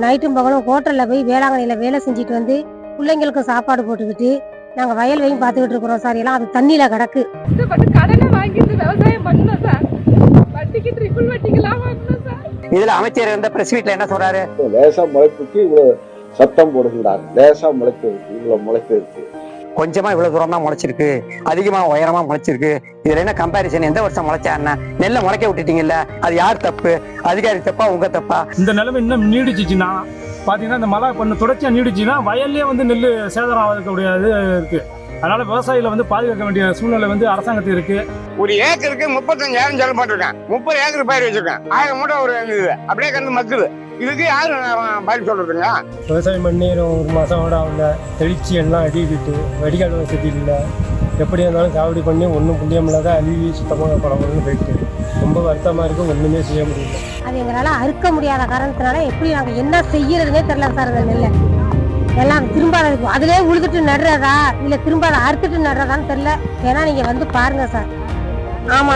நைட்டும் பகலும் ஹோட்டல்ல போய் வேளாங்கண்ணியில வேலை செஞ்சுட்டு வந்து பிள்ளைங்களுக்கு சாப்பாடு போட்டுக்கிட்டு நாங்க வயல் வயல் பார்த்துக்கிட்டு இருக்கிறோம் சார். எல்லாம் அது தண்ணியில கிடக்கு. கடனை வாங்கிட்டு விவசாயம் பண்ணோம் சார். வட்டிக்கு ட்ரிபிள் வட்டிக்கெல்லாம் வாங்கணும் சார். இதுல அமைச்சர் இருந்த பிரஸ் வீட்ல என்ன சொல்றாரு? லேசா முளைப்புக்கு இவ்வளவு சத்தம் போடுகிறாங்க லேசா முளைப்பு இருக்கு இவ்வளவு முளைப்பு இருக்கு. கொஞ்சமா இவ்வளவு தூரம் தான் முளைச்சிருக்கு. அதிகமா உயரமா முளைச்சிருக்கு. இதுல என்ன கம்பாரிசன் எந்த வருஷம் முளைச்சா என்ன? நெல்லை முளைக்க விட்டுட்டீங்கல்ல? அது யார் தப்பு? அதிகாரி தப்பா உங்க தப்பா? இந்த நிலைமை இன்னும் நீடிச்சிச்சுன்னா பார்த்தீங்கன்னா இந்த மழை பண்ண தொடர்ச்சியாக நீடிச்சுன்னா வயல்லே வந்து நெல் சேதாரம் ஆகக்கூடிய இது இருக்கு. அதனால விவசாயிகளை வந்து பாதுகாக்க வேண்டிய சூழ்நிலை வந்து அரசாங்கத்துக்கு இருக்கு. ஒரு ஏக்கருக்கு முப்பத்தஞ்சாயிரம் செலவு பண்ணிருக்கேன். முப்பது ஏக்கர் பயிர் வச்சிருக்கேன். ஆயிரம் மூட்டை ஒரு அப்படியே கண்டு மக்குது. இதுக்கு யாரு நான் பதில் சொல்றதுங்க? விவசாயம் பண்ணி ஒரு மாதம் கூட ஆகல. தெளிச்சு எல்லாம் அடிக்கிட்டு வடிகால் வசதி இல்லை எப்படி இருந்தாலும் சாவடி பண்ணி ஒன்றும் புண்ணியம் இல்லாத அழுவி சுத்தமாக பழம்னு போயிட்டு. ரொம்ப வருத்தமாக இருக்கும் ஒன்றுமே செய்ய முடியல. அது எங்களால அறுக்க முடியாத காரணத்தினால எப்படி நாங்க என்ன செய்யறதுனே தெரியல சார் அந்த நெல்லை. எல்லாம் திரும்ப அதை அதிலே உழுதுட்டு நடுறதா இல்ல திரும்ப அதை அறுத்துட்டு நடுறதான்னு தெரியல. ஏன்னா நீங்க வந்து பாருங்க சார் ஆமா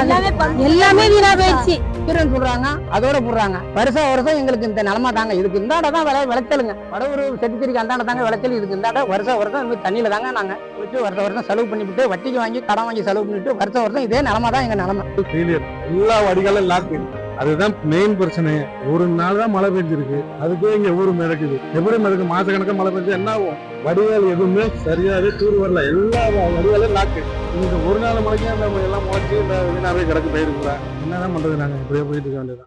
எல்லாமே வீணா போயிடுச்சு. கீரன் சொல்றாங்க அதோட போடுறாங்க. வருஷம் வருஷம் எங்களுக்கு இந்த நிலமா தாங்க. இதுக்கு இந்தாண்ட தான் விளை விளைச்சலுங்க. வடவூர் செட்டித்திரிக்கு அந்தாண்ட தாங்க விளைச்சல். இதுக்கு இந்தாண்ட வருஷம் வருஷம் இந்த தண்ணியில தாங்க நாங்க. குளிச்சு வருஷம் வருஷம் செலவு பண்ணிவிட்டு வட்டிக்கு வாங்கி கடன் வாங்கி செலவு பண்ணிட்டு வருஷம் வருஷம் இதே நிலமா தான் எங்க நிலமை. ஃபெயிலியர் எல்லா வடிகாலும் லாக்கு அதுதான் மெயின் பிரச்சனை. ஒரு நாள் தான் மழை பெஞ்சிருக்கு. அதுக்கே இங்க ஊர் மிதக்குது. எப்படி மிதக்கு மாச கணக்கா மழை பெஞ்சா என்ன ஆகும்? வடிகால் எதுவுமே சரியாவே தூர் வரல. எல்லா வடிகாலும் லாக்கு இன்னைக்கு ஒரு நாள் மழைக்கு அந்த எல்லாம் முளைச்சி இந்த வீணாவே கிடக்கு போயிருக்கிறேன் என்னதான் பண்றது நாங்க? இப்படியே போயிட்டு இருக்க வேண்டியதான்